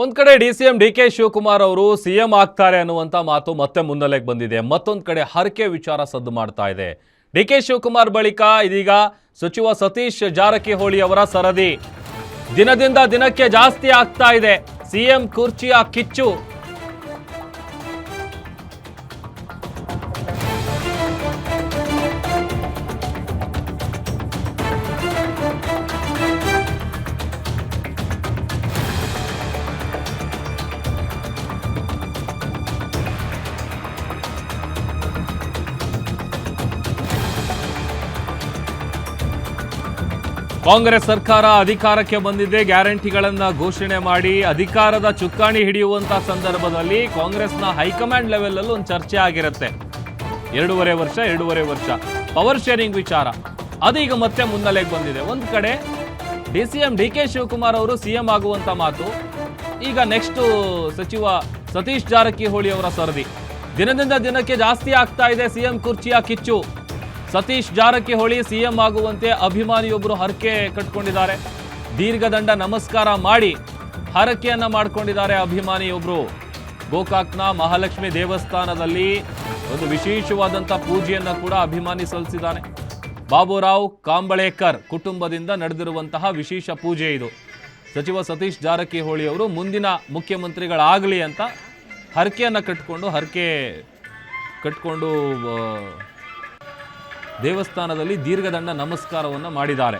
ಒಂದ್ ಕಡೆ D C M D K Shivakumar ಅವರು ಸಿಎಂ ಆಗ್ತಾರೆ ಅನ್ನುವಂತ ಮಾತು ಮತ್ತೆ ಮುನ್ನೆಲೆಗೆ ಬಂದಿದೆ. ಮತ್ತೊಂದ್ ಕಡೆ ಹರಕೆ ವಿಚಾರ ಸದ್ದು ಮಾಡ್ತಾ ಇದೆ. ಡಿ ಕೆ ಶಿವಕುಮಾರ್ ಬಳಿಕ ಇದೀಗ ಸಚಿವ ಸತೀಶ್ ಜಾರಕಿಹೊಳಿ ಅವರ ಸರದಿ. ದಿನದಿಂದ ದಿನಕ್ಕೆ ಜಾಸ್ತಿ ಆಗ್ತಾ ಇದೆ. ಸಿಎಂ ಕುರ್ಚಿಯ ಕಿಚ್ಚು ಕಾಂಗ್ರೆಸ್ ಸರ್ಕಾರ ಅಧಿಕಾರಕ್ಕೆ ಬಂದಿದೆ, ಗ್ಯಾರಂಟಿಗಳನ್ನು ಘೋಷಣೆ ಮಾಡಿ ಅಧಿಕಾರದ ಚುಕ್ಕಾಣಿ ಹಿಡಿಯುವಂತಹ ಸಂದರ್ಭದಲ್ಲಿ ಕಾಂಗ್ರೆಸ್ನ ಹೈಕಮಾಂಡ್ ಲೆವೆಲ್ ಅಲ್ಲಿ ಒಂದು ಚರ್ಚೆ ಆಗಿರುತ್ತೆ. ಎರಡೂವರೆ ವರ್ಷ ಎರಡೂವರೆ ವರ್ಷ. ಪವರ್ ಶೇರಿಂಗ್ ವಿಚಾರ. ಅದೀಗ ಮತ್ತೆ ಮುನ್ನೆಲೆಗೆ ಬಂದಿದೆ. ಒಂದು ಕಡೆ D C M D K Shivakumar ಅವರು ಸಿಎಂ ಆಗುವಂತ ಮಾತು. ಈಗ ನೆಕ್ಸ್ಟ್ ಸಚಿವ ಸತೀಶ್ ಜಾರಕಿಹೊಳಿ ಅವರ ಸರದಿ. ದಿನದಿಂದ ದಿನಕ್ಕೆ ಜಾಸ್ತಿ ಆಗ್ತಾ ಇದೆ ಸಿಎಂ ಕುರ್ಚಿಯ ಕಿಚ್ಚು. ಸತೀಶ್ ಜಾರಕಿಹೊಳಿ ಸಿಎಂ ಆಗುವಂತೆ ಅಭಿಮಾನಿಯೊಬ್ಬರು ಹರಕೆ ಕಟ್ಕೊಂಡಿದ್ದಾರೆ. ದೀರ್ಘದಂಡ ನಮಸ್ಕಾರ ಮಾಡಿ ಹರಕೆಯನ್ನ ಮಾಡ್ಕೊಂಡಿದ್ದಾರೆ ಅಭಿಮಾನಿಯೊಬ್ಬರು ಗೋಕಾಕ್ನ ಮಹಾಲಕ್ಷ್ಮಿ ದೇವಸ್ಥಾನದಲ್ಲಿ ಒಂದು ವಿಶೇಷವಾದಂಥ ಪೂಜೆಯನ್ನು ಕೂಡ ಅಭಿಮಾನಿ ಸಲ್ಲಿಸಿದ್ದಾನೆ. ಬಾಬುರಾವ್ ಕಾಂಬಳೇಕರ್ ಕುಟುಂಬದಿಂದ ನಡೆದಿರುವಂತಹ ವಿಶೇಷ ಪೂಜೆ ಇದು. ಸಚಿವ ಸತೀಶ್ ಜಾರಕಿಹೊಳಿ ಅವರು ಮುಂದಿನ ಮುಖ್ಯಮಂತ್ರಿಗಳಾಗಲಿ ಅಂತ ಹರಕೆಯನ್ನು ಕಟ್ಕೊಂಡು ಹರಕೆ ಕಟ್ಕೊಂಡು ದೇವಸ್ಥಾನದಲ್ಲಿ ದೀರ್ಘದಂಡ ನಮಸ್ಕಾರವನ್ನು ಮಾಡಿದ್ದಾರೆ.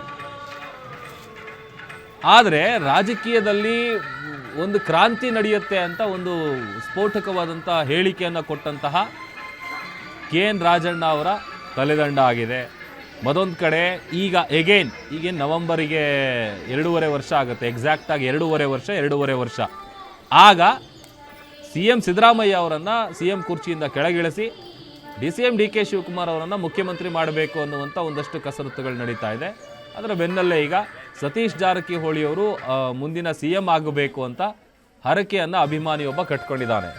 ಆದರೆ ರಾಜಕೀಯದಲ್ಲಿ ಒಂದು ಕ್ರಾಂತಿ ನಡೆಯುತ್ತೆ ಅಂತ ಒಂದು ಸ್ಫೋಟಕವಾದಂಥ ಹೇಳಿಕೆಯನ್ನು ಕೊಟ್ಟಂತಹ ಕೆ ಎನ್ ರಾಜಣ್ಣ ಅವರ ತಲೆದಂಡ ಆಗಿದೆ. ಮತ್ತೊಂದು ಕಡೆ ಈಗ ಎಗೇನ್ ಈಗೇನು ನವೆಂಬರಿಗೆ ಎರಡೂವರೆ ವರ್ಷ ಆಗುತ್ತೆ. ಎಕ್ಸಾಕ್ಟಾಗಿ ಎರಡೂವರೆ ವರ್ಷ ಎರಡೂವರೆ ವರ್ಷ. ಆಗ ಸಿ ಎಂ ಸಿದ್ದರಾಮಯ್ಯ ಅವರನ್ನು ಸಿ ಎಂ ಕುರ್ಚಿಯಿಂದ ಕೆಳಗಿಳಿಸಿ D C M D K Shivakumar ಅವರನ್ನು ಮುಖ್ಯಮಂತ್ರಿ ಮಾಡಬೇಕು ಅನ್ನುವಂಥ ಒಂದಷ್ಟು ಕಸರತ್ತುಗಳು ನಡೀತಾ ಇದೆ. ಅದರ ಬೆನ್ನಲ್ಲೇ ಈಗ ಸತೀಶ್ ಜಾರಕಿಹೊಳಿಯವರು ಮುಂದಿನ ಸಿ ಎಂ ಆಗಬೇಕು ಅಂತ ಹರಕೆಯನ್ನು ಅಭಿಮಾನಿಯೊಬ್ಬ ಕಟ್ಕೊಂಡಿದ್ದಾನೆ.